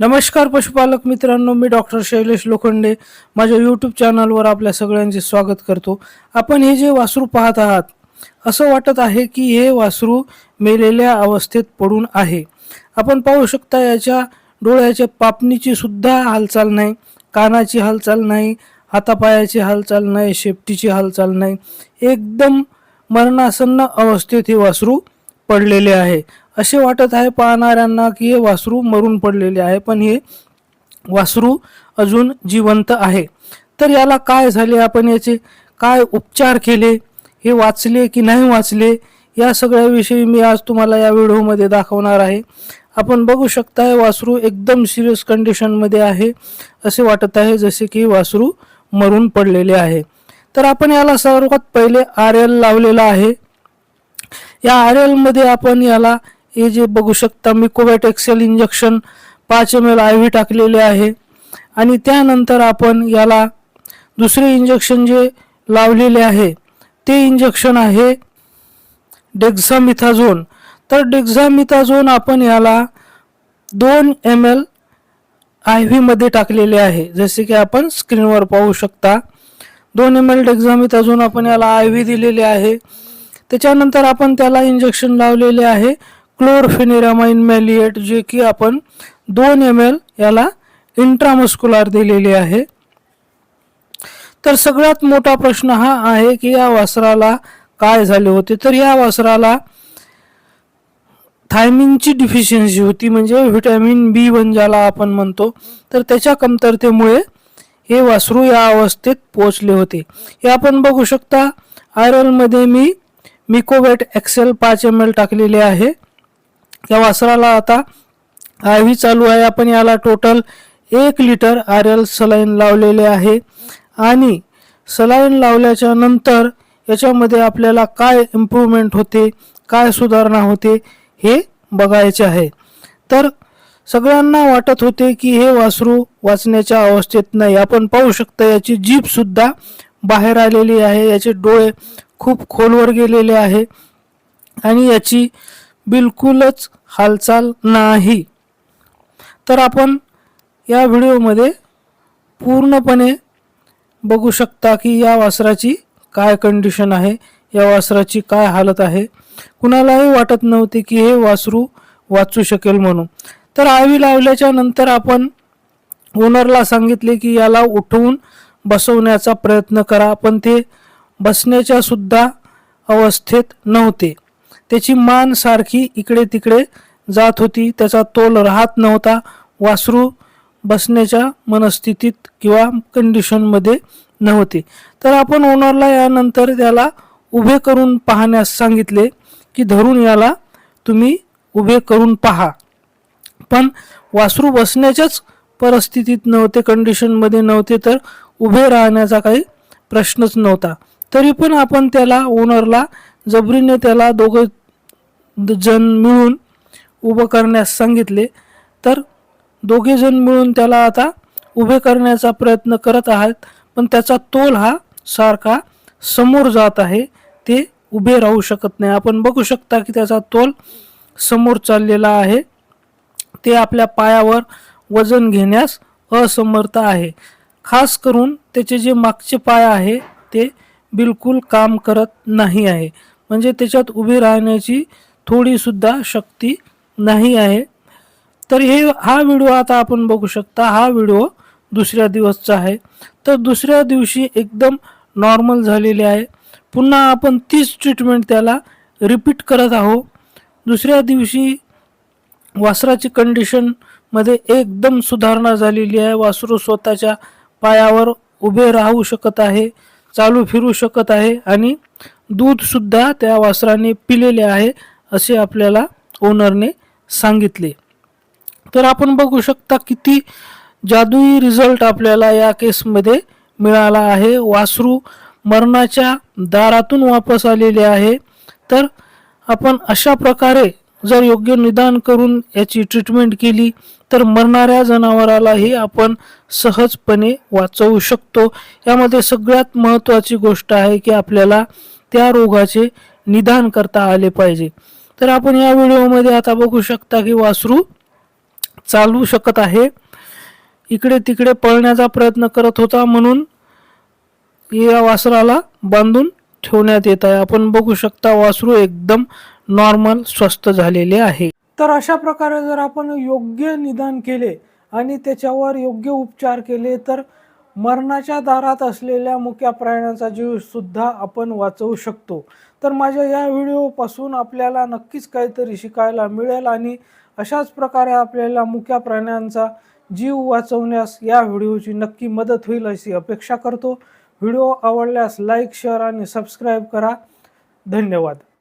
नमस्कार पशुपालक मित्रांनो मी डॉक्टर शैलेश लोखंडे. माझ्या यूट्यूब चॅनलवर आपल्या सगळ्यांचे स्वागत करतो. आपण हे जे वासरू पाहत आहात असं वाटत आहे की हे वासरू मेलेल्या अवस्थेत पडून आहे. आपण पाहू शकता याच्या डोळ्याच्या पापणीची सुद्धा हालचाल नाही कानाची हालचाल नाही हातापायाची हालचाल नाही शेपटीची हालचाल नाही. एकदम मरणासन्न अवस्थेत हे वासरू पडलेले आहे. असे वाटत आहे पाहणाऱ्यांना की हे वासरू मरून पडलेले आहे पण हे वासरू अजून जिवंत आहे. तर याला काय झाले? आपण याचे काय उपचार केले? हे वाचले की नाही वाचले? या सगळ्याविषयी मी आज तुम्हाला या व्हिडिओमध्ये दाखवणार आहे. आपण बघू शकता हे वासरू एकदम सिरियस कंडिशनमध्ये आहे असे वाटत आहे जसे की वासरू मरून पडलेले आहे. तर आपण याला सर्वात पहिले आर एल लावलेला आहे. या आर एलमध्ये आपण याला हे जे बघू शकता मिकोवॅट एक्सेल इंजेक्शन पाच एम एल आय व्ही टाकलेले आहे. आणि त्यानंतर आपण याला दुसरे इंजेक्शन जे लावलेले आहे ते इंजेक्शन आहे डेक्झामिथाझोन तर डेक्झामिथाझोन आपण याला दोन एम एल आय व्हीमध्ये टाकलेले आहे. जसे की आपण स्क्रीनवर पाहू शकता दोन एम एल डेक्झामिथाझोन आपण याला आय व्ही दिलेले आहे. त्याच्यानंतर आपण त्याला इंजेक्शन लावलेले आहे. क्लोरफेनिरामाइन मॅलिएट जे की आपण दोन एम एल याला इंट्रामस्कुलार दिलेले आहे. तर सगळ्यात मोठा प्रश्न हा आहे की या वासराला काय झाले होते? तर या वासराला थायमिनची डिफिशियन्सी होती म्हणजे व्हिटॅमिन बी वन ज्याला आपण म्हणतो. तर त्याच्या कमतरतेमुळे हे वासरू या अवस्थेत पोहोचले होते. हे आपण बघू शकता आयरलमध्ये मी मिकोवेट एक्सेल पाच एम एल टाकलेले आहे. या वासराला आता आय व्ही चालू आहे. आपण याला टोटल एक लिटर आर एल सलाईन लावलेले आहे. आणि सलाईन लावल्याच्या नंतर याच्यामध्ये आपल्याला काय इम्प्रूव्हमेंट होते काय सुधारणा होते हे बघायचे आहे. तर सगळ्यांना वाटत होते की हे वासरू वाचण्याच्या अवस्थेत नाही. आपण पाहू शकता याची जीभसुद्धा बाहेर आलेली आहे. याचे डोळे खूप खोलवर गेलेले आहे. आणि याची बिलकुलच हालचाल नाही. तर आपण या व्हिडिओमध्ये पूर्णपणे बघू शकता की या वासराची काय कंडिशन आहे या वासराची काय हालत आहे. कुणालाही वाटत नव्हते की हे वासरू वाचू शकेल म्हणून. तर आवी लावल्याच्या नंतर आपण ओनरला सांगितले की याला उठवून बसवण्याचा प्रयत्न करा पण ते बसण्याच्या सुद्धा अवस्थेत नव्हते. त्याची मान सारखी इकडे तिकडे जात होती. त्याचा तोल राहत नव्हता. वासरू बसण्याच्या मनस्थितीत किंवा कंडिशनमध्ये नव्हते. तर आपण ओनरला यानंतर त्याला उभे करून पाहण्यास सांगितले की धरून याला तुम्ही उभे करून पहा. पण वासरू बसण्याच्याच परिस्थितीत नव्हते कंडिशनमध्ये नव्हते तर उभे राहण्याचा काही प्रश्नच नव्हता. तरी पण आपण त्याला ओनरला जबरीने त्याला दोघं जण मिळून उभं करण्यास सांगितले. तर दोघे जण मिळून त्याला आता उभे करण्याचा प्रयत्न करत आहेत. पण त्याचा तोल हा सारखा समोर जात आहे. ते उभे राहू शकत नाही. आपण बघू शकता की त्याचा तोल समोर चाललेला आहे. ते आपल्या पायावर वजन घेण्यास असमर्थ आहे. खास करून त्याचे जे मागचे पाय आहे ते बिलकुल काम करत नाही आहे. म्हणजे त्याच्यात उभे राहण्याची थोडीसुद्धा शक्ती नाही आहे. तर हे हा व्हिडिओ आता आपण बघू शकता हा व्हिडिओ दुसऱ्या दिवसचा आहे. तर दुसऱ्या दिवशी एकदम नॉर्मल झालेले आहे. पुन्हा आपण तीच ट्रीटमेंट त्याला रिपीट करत आहोत. दुसऱ्या दिवशी वासराची कंडिशनमध्ये एकदम सुधारणा झालेली आहे. वासरू स्वतःच्या पायावर उभे राहू शकत आहे. चालू फिरू शकत आहे आणि दूधसुद्धा त्या वासराने पिलेले आहे असे आपल्याला ओनरने सांगितले. तर आपण बघू शकता किती जादुई रिझल्ट आपल्याला या केसमध्ये मिळाला आहे. वासरू मरणाच्या दारातून वापस आलेले आहे. तर आपण अशा प्रकारे जर योग्य निदान करून याची ट्रीटमेंट केली तर मरणाऱ्या जनावरालाही आपण सहजपणे वाचवू शकतो. यामध्ये सगळ्यात महत्त्वाची गोष्ट आहे की आपल्याला त्या रोगाचे निदान करता आले पाहिजे. तर आपण या व्हिडिओमध्ये आता बघू शकता की वासरू चालू शकत आहे. इकडे तिकडे पळण्याचा प्रयत्न करत होता म्हणून या वासराला बांधून ठेवण्यात येत आहे. आपण बघू शकता वासरू एकदम नॉर्मल स्वस्थ झालेले आहे. तर अशा प्रकारे जर आपण योग्य निदान केले आणि त्याच्यावर योग्य उपचार केले तर मरणाच्या दारात असलेल्या मुक्या प्राण्यांचा जीव सुद्धा आपण वाचवू शकतो. तर माझ्या या व्हिडिओपासून आपल्याला नक्कीच काहीतरी शिकायला मिळेल आणि अशाच प्रकारे आपल्याला मुक्या प्राण्यांचा जीव वाचवण्यास या व्हिडिओची नक्की मदत होईल अशी अपेक्षा करतो. व्हिडिओ आवडल्यास लाईक शेअर आणि सबस्क्राईब करा. धन्यवाद.